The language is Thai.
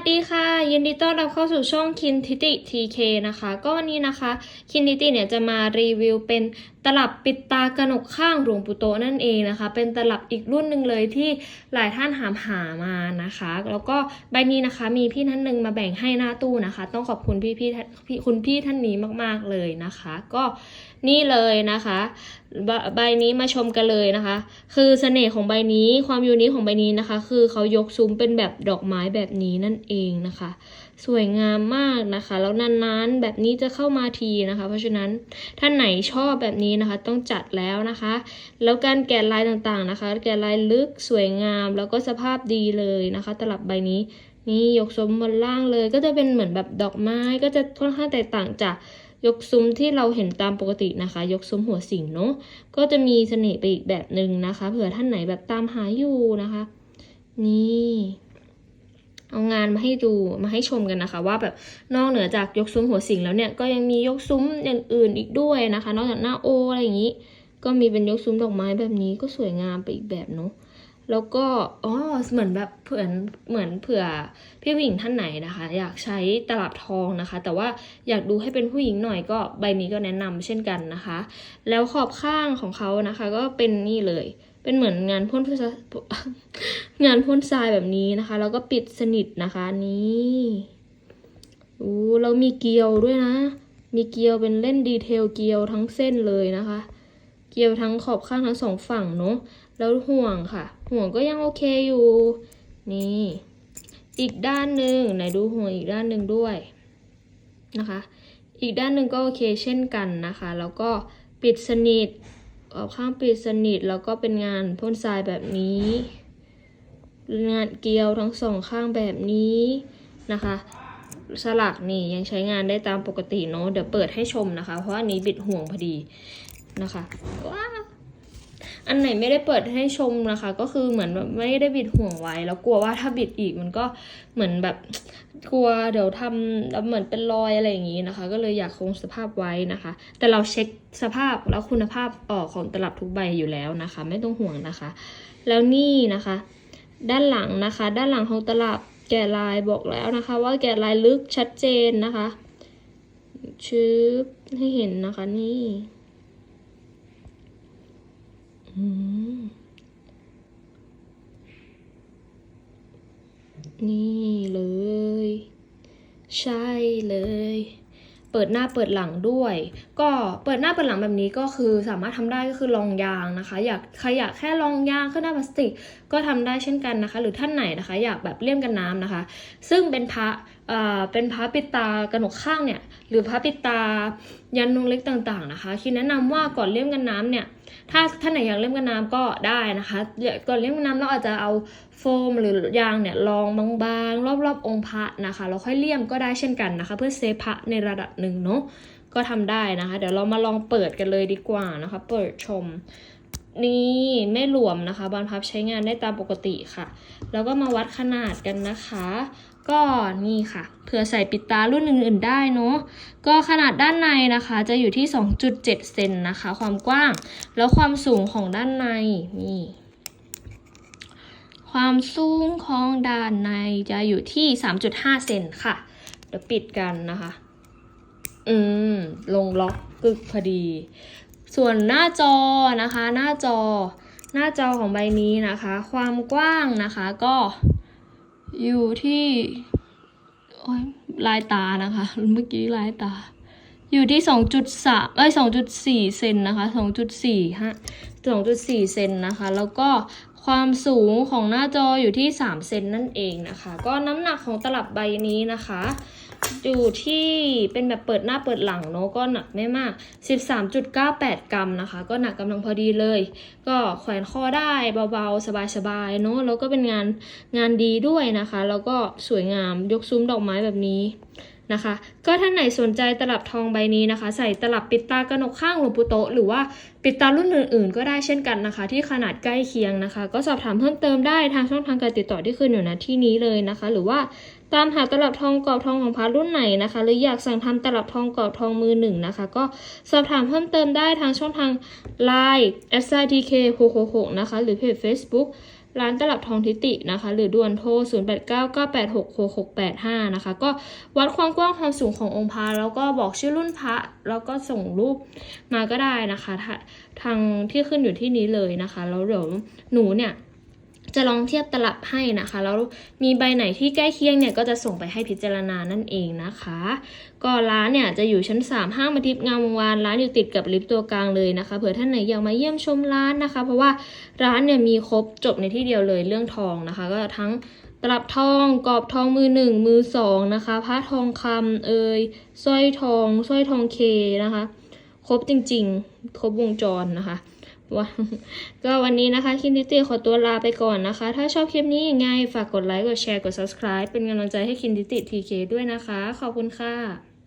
สดีค่ะ ยินดีต้อนรับเข้าสู่ช่องคินทิติทีเคนะคะ ก็วันนี้นะคะคินทิติเนี่ยจะมารีวิวเป็นตลับปิดตากระหนกข้างหลวงปู่โตนั่นเองนะคะ เป็นตลับอีกรุ่นหนึ่งเลยที่หลายท่านหามหามานะคะ แล้วก็ใบนี้นะคะมีพี่ท่านหนึ่งมาแบ่งให้หน้าตู้นะคะ ต้องขอบคุณพี่พี่ๆคุณพี่ท่านนี้มากๆเลยนะคะ ก็นี่เลยนะคะใบใบนี้มาชมกันเลยนะคะ คือเสน่ห์ของใบนี้ความยูนิคของใบนี้นะคะ คือเขายกซุ้มเป็นแบบดอกไม้แบบนี้นั่นเองนะคะ สวยงามมากนะคะ แล้วนานๆแบบนี้จะเข้ามาทีนะคะ เพราะฉะนั้นท่านไหนชอบแบบนี้นะคะ ต้องจัดแล้วนะคะ แล้วการแกะลายต่างๆนะคะ แกะลายลึกสวยงาม แล้วก็สภาพดีเลยนะคะ ตลับใบนี้นี่ยกซุ้มบนล่างเลย ก็จะเป็นเหมือนแบบดอกไม้ก็จะค่อนข้างแตกต่างจากยกซุ้มที่เราเห็นตามปกตินะคะ ยกซุ้มหัวสิงเนาะก็จะมีเสน่ห์ไปอีกแบบหนึ่งนะคะ เผื่อท่านไหนแบบตามหาอยู่นะคะ นี่ เอางานมาให้ดูมาให้ชมกันนะคะ ว่าแบบนอกเหนือจากยกซุ้มหัวสิงแล้วเนี่ยก็ยังมียกซุ้มอย่างอื่นอีกด้วยนะคะ นอกจากหน้าโออะไรอย่างนี้ ก็มีเป็นยกซุ้มดอกไม้แบบนี้ก็สวยงามไปอีกแบบเนาะ แล้วก็อ๋อเหมือนแบบเผื่อเหมือนเผื่อพี่ผู้หญิงท่านไหนนะคะ อยากใช้ตลับทองนะคะ แต่ว่าอยากดูให้เป็นผู้หญิงหน่อยก็ใบนี้ก็แนะนำเช่นกันนะคะ แล้วขอบข้างของเขานะคะ ก็เป็นนี่เลย เป็นเหมือนงานพ่นงานพ่นทรายแบบนี้นะคะ แล้วก็ปิดสนิทนะคะนี่อู้แล้วมีเกลียวด้วยนะ มีเกลียวเป็นเล่นดีเทลเกลียวทั้งเส้นเลยนะคะ กลียวทั้งขอบข้างทั้งสองฝั่งเนาะแล้วห่วงค่ะ ห่วงก็ยังโอเคอยู่ นี่ อีกด้านหนึ่งไหนดูห่วงอีกด้านหนึ่งด้วยนะคะ อีกด้านหนึ่งก็โอเคเช่นกันนะคะ แล้วก็ปิดสนิทขอบข้างปิดสนิทแล้วก็เป็นงานพ่นทรายแบบนี้งานเกลียวทั้งสองข้างแบบนี้นะคะสลักนี่ยังใช้งานได้ตามปกติเนาะเดี๋ยวเปิดให้ชมนะคะ เพราะอันนี้บิดห่วงพอดี นะคะว้าอันไหนไม่ได้เปิดให้ชมนะคะ ก็คือเหมือนแบบไม่ได้บิดห่วงไว้ แล้วกลัวว่าถ้าบิดอีกมันก็เหมือนแบบกลัวเดี๋ยวทำแล้วเหมือนเป็นรอยอะไรอย่างนี้นะคะ ก็เลยอยากคงสภาพไว้นะคะ แต่เราเช็คสภาพแล้วคุณภาพออกของตลับทุกใบอยู่แล้วนะคะ ไม่ต้องห่วงนะคะ แล้วนี่นะคะ ด้านหลังนะคะ ด้านหลังของตลับแกะลายบอกแล้วนะคะ ว่าแกะลายลึกชัดเจนนะคะชืบให้เห็นนะคะนี่ นี่เลย ใช่เลย เปิดหน้าเปิดหลังด้วย ก็เปิดหน้าเปิดหลังแบบนี้ก็คือสามารถทำได้ก็คือลองยางนะคะ อยากใครอยากแค่ลองยางขึ้นหน้าพลาสติกก็ทำได้เช่นกันนะคะ หรือท่านไหนนะคะ อยากแบบเลี่ยมกันน้ำนะคะ ซึ่งเป็นพระ เป็นพระปิดตากระหนกข้างเนี่ยหรือพระปิดตายันนงเล็กต่างๆนะคะคิดแนะนำว่าก่อนเลี่ยมกันน้ำเนี่ยถ้าท่านไหนอยากเล่มกันน้ำก็ได้นะคะก่อนเล่มกันน้ำเราอาจจะเอาโฟมหรือยางเนี่ยรองบางๆ รอบๆองค์พระนะคะแล้วค่อยเลี่ยมก็ได้เช่นกันนะคะ เพื่อเซฟพระในระดับหนึ่งเนาะก็ทำได้นะคะ เดี๋ยวเรามาลองเปิดกันเลยดีกว่านะคะ เปิดชม นี่ไม่หลวมนะคะ บานพับใช้งานได้ตามปกติค่ะ แล้วก็มาวัดขนาดกันนะคะ ก็นี่ค่ะ เผื่อใส่ปิดตารุ่นอื่นๆได้เนาะ ก็ขนาดด้านในนะคะ จะอยู่ที่ 2.7 เซนนะคะ ความกว้าง แล้วความสูงของด้านในนี่ความสูงของด้านในจะอยู่ที่ 3.5 เซนค่ะ เดี๋ยวปิดกันนะคะ อืม ลงล็อกกึกพอดี ส่วนหน้าจอนะคะ หน้าจอ หน้าจอของใบนี้นะคะ ความกว้างนะคะก็อยู่ที่ลายตานะคะ เมื่อกี้ลายตา อยู่ที่สองจุดสามเอ้ยสองจุดสี่เซนนะคะสองจุดสี่ฮะสองจุดสี่เซนนะคะ แล้วก็ความสูงของหน้าจออยู่ที่สามเซนนั่นเองนะคะ ก็น้ำหนักของตลับใบนี้นะคะอยู่ที่เป็นแบบเปิดหน้าเปิดหลังเนอะก็หนักไม่มาก 13.98 กรัมนะคะ ก็หนักกำลังพอดีเลย ก็แขวนคอได้เบาๆ สบายๆเนอะแล้วก็เป็นงานงานดีด้วยนะคะ แล้วก็สวยงามยกซุ้มดอกไม้แบบนี้ นะคะ ก็ท่านไหนสนใจตลับทองใบนี้นะคะ ใส่ตลับปิดตากระหนกข้างหลวงปู่โตหรือว่าปิดตารุ่นอื่นๆ ก็ได้เช่นกันนะคะ ที่ขนาดใกล้เคียงนะคะ ก็สอบถามเพิ่มเติมได้ทางช่องทางการติดต่อที่ขึ้นอยู่ณที่นี้เลยนะคะ หรือว่าตามหาตลับทองกรอบทองของพระรุ่นไหนนะคะ หรืออยากสั่งทำตลับทองกรอบทองมือหนึ่งนะคะ ก็สอบถามเพิ่มเติมได้ทางช่องทาง Line s i t k 666นะคะ หรือเพจ Facebook ร้านตลับทองทิตินะคะ หรือด่วนโทร 0899866685 นะคะ ก็วัดความกว้างความสูงขององค์พระแล้วก็บอกชื่อรุ่นพระ แล้วก็ส่งรูปมาก็ได้นะคะ ทาทางที่ขึ้นอยู่ที่นี้เลยนะคะ แล้วเดี๋ยวหนูเนี่ย จะลองเทียบตลับให้นะคะ แล้วมีใบไหนที่ใกล้เคียงเนี่ยก็จะส่งไปให้พิจารณานั่นเองนะคะ ก็ร้านเนี่ยจะอยู่ชั้น 3 ห้างมาทิพย์งามวงวานร้านอยู่ติดกับลิฟต์ตัวกลางเลยนะคะ เผื่อท่านไหนอยากมาเยี่ยมชมร้านนะคะ เพราะว่าร้านเนี่ยมีครบจบในที่เดียวเลยเรื่องทองนะคะ ก็ทั้งตลับทอง กรอบทองมือหนึ่งมือสองนะคะพระทองคำเอยสร้อยทองสร้อยทองเคนะคะ ครบจริง ๆ ครบวงจรนะคะ ว่าก็วันนี้นะคะคินดิติขอตัวลาไปก่อนนะคะ ถ้าชอบคลิปนี้ยังไงฝากกดไลค์กดแชร์กด subscribe เป็นกำลังใจให้คินดิติทีเคด้วยนะคะ ขอบคุณค่ะ